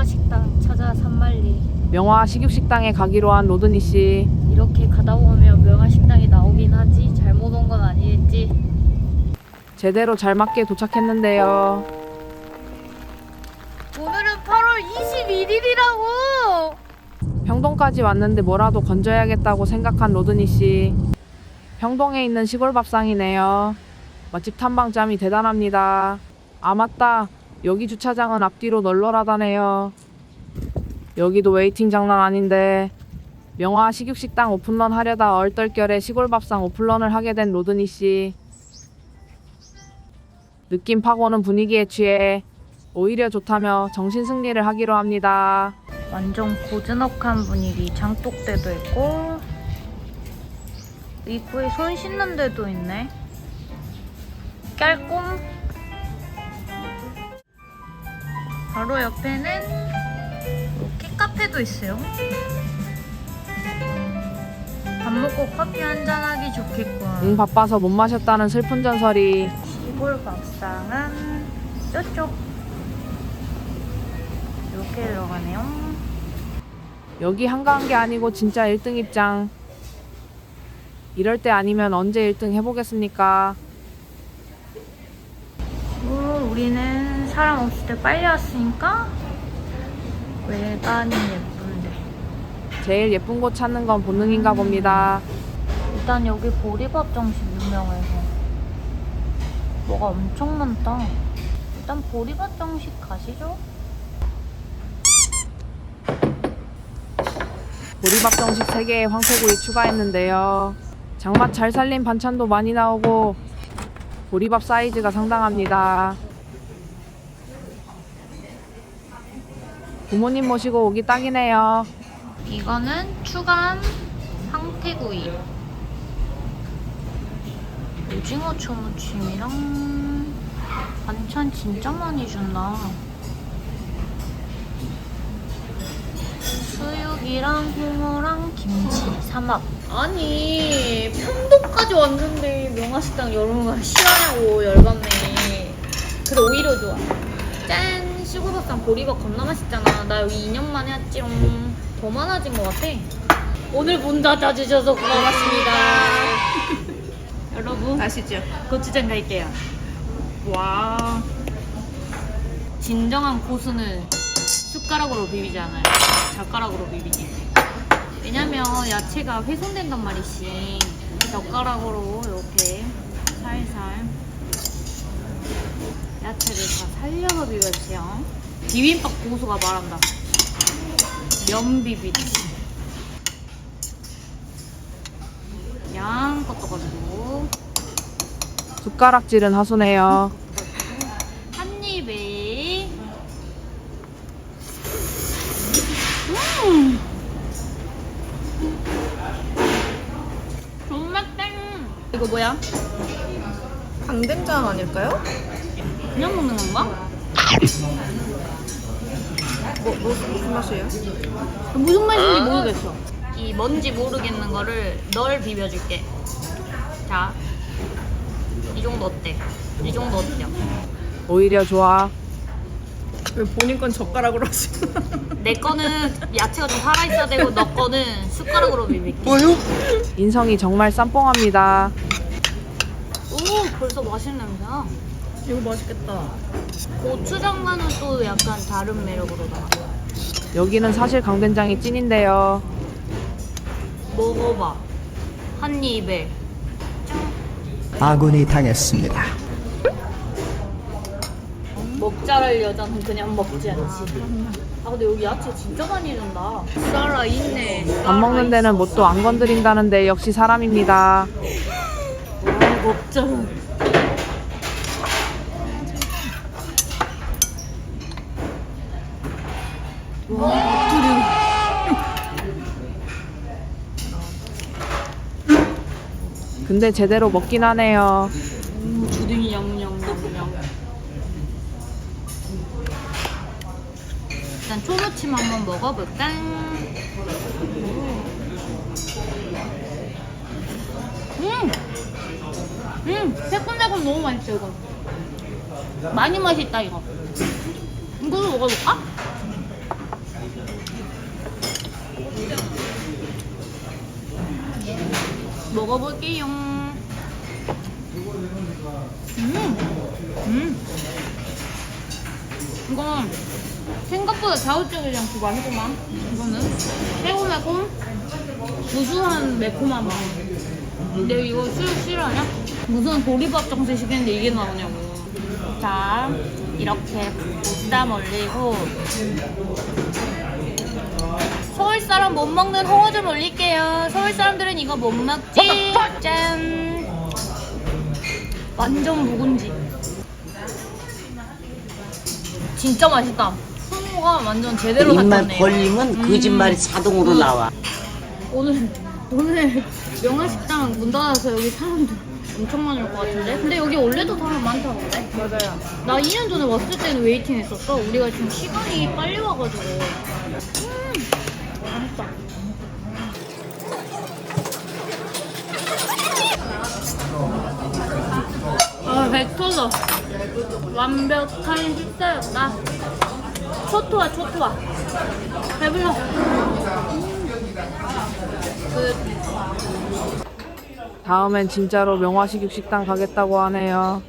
명화식당 찾아 산만리 명화 식육식당에 가기로 한 로드니 씨. 이렇게 가다 보면 명화식당이 나오긴 하지 잘못 온 건 아니겠지 제대로 잘 맞게 도착했는데요. 오늘은 8월 21일이라고 평동까지 왔는데 뭐라도 건져야겠다고 생각한 로드니 씨. 평동에 있는 시골 밥상이네요. 맛집 탐방짬이 대단합니다. 아 맞다. 여기 주차장은 앞뒤로 널널하다네요. 여기도 웨이팅 장난 아닌데. 명화 식육식당 오픈런 하려다 얼떨결에 시골 밥상 오픈런을 하게 된 로드니 씨. 느낌 파고는 분위기에 취해 오히려 좋다며 정신 승리를 하기로 합니다. 완전 고즈넉한 분위기 장독대도 있고 입구에 손 씻는 데도 있네 깔끔 바로 옆에는 이렇게 카페도 있어요. 밥 먹고 커피 한잔 하기 좋겠군 응 바빠서 못 마셨다는 슬픈 전설이. 시골 밥상은 이쪽. 이렇게 들어가네요. 여기 한가한 게 아니고 진짜 1등 입장. 이럴 때 아니면 언제 1등 해보겠습니까? 어, 우리는 사람 없을 때 빨리 왔으니까 외관이 예쁜데. 제일 예쁜 곳 찾는 건 본능인가 봅니다. 일단 여기 보리밥 정식 유명해서. 뭐가 엄청 많다. 일단 보리밥 정식 가시죠. 보리밥 정식 3개에 황태구이 추가했는데요. 장맛 잘 살린 반찬도 많이 나오고 보리밥 사이즈가 상당합니다 부모님 모시고 오기 딱이네요. 이거는 추가한 황태구이. 오징어 초무침이랑 반찬 진짜 많이 준다. 수육이랑 홍어랑 김치 삼합. 아니 평도까지 왔는데 명화식당 여름가 싫어하냐고 열받네. 그래 오히려 좋아. 짠 시골밥상 보리밥 겁나 맛있잖아. 나 여기 2년 만에 왔지롱. 더 많아진 것 같아. 오늘 문 닫아주셔서 고맙습니다. 여러분. 아시죠? 고추장 갈게요. 와 진정한 고수는 숟가락으로 비비지 않아요. 젓가락으로 비비지. 왜냐면 야채가 훼손된단 말이지. 젓가락으로 이렇게 살살 야채를 다 살려서 비벼주세요. 비빔밥 고수가 말한다. 면 비비듯이 양껏 떠가지고. 숟가락질은 하수네요. 한 입에. 음. 존맛 땡. 이거 뭐야? 강된장 아닐까요? 그냥 먹는 건가? 뭐, 뭐 무슨 맛이에요? 무슨 맛인지 모르겠어 이 뭔지 모르겠는 거를 널 비벼줄게 자 이 정도 어때? 이 정도 어때요? 오히려 좋아 왜 본인 건 젓가락으로 하시나? 내 거는 야채가 좀 살아있어야 되고 너 거는 숟가락으로 비빌게 뭐요? 인성이 정말 쌈뽕합니다 오 벌써 맛있는 냄새야 이거 맛있겠다. 고추장과는 또 약간 다른 매력으로 나와. 여기는 사실 강된장이 찐인데요 먹어봐. 한 입에. 아군이 당했습니다. 먹자랄 여자는 그냥 먹지 않지. 아 근데 여기 야채 진짜 많이 준다. 살아 있네. 밥 먹는 데는 뭣도 안 건드린다는데 역시 사람입니다 아, 먹자. 와, 근데 제대로 먹긴 하네요 음, 주둥이 영영영영. 일단 초무침 한번 먹어볼까? 음, 음, 새콤달콤 너무 맛있어 이거. 많이 맛있다 이거. 이거도 먹어볼까? 먹어볼게요. 음, 음. 이거 생각보다 자극적이지 않고 맛있구만. 이거는 새콤매콤 구수한 매콤한 맛. 근데 이거 수육 싫어하냐? 무슨 보리밥 정식 시켰는데 이게 나오냐고. 자, 이렇게 쌈 올리고 서울 사람 못 먹는 홍어 좀 올릴게요. 서울 사람들은 이거 못 먹지. 짠. 완전 묵은지. 진짜 맛있다. 홍어가 완전 제대로 입만 샀네. 벌리면 거짓말이 자동으로 나와. 오늘 오늘 명화식당 문 닫아서 여기 사람들 엄청 올것 같은데? 근데 여기 원래도 사람 많다던데? 맞아요. 나 2년 전에 왔을 때는 웨이팅 했었어. 우리가 지금 시간이 빨리 와가지고. 음, 맛있다. 아, 배 터져. 완벽한 식사였다. 초토화, 초토화. 배불러. 끝. 다음엔 진짜로 명화식육 식당 가겠다고 하네요.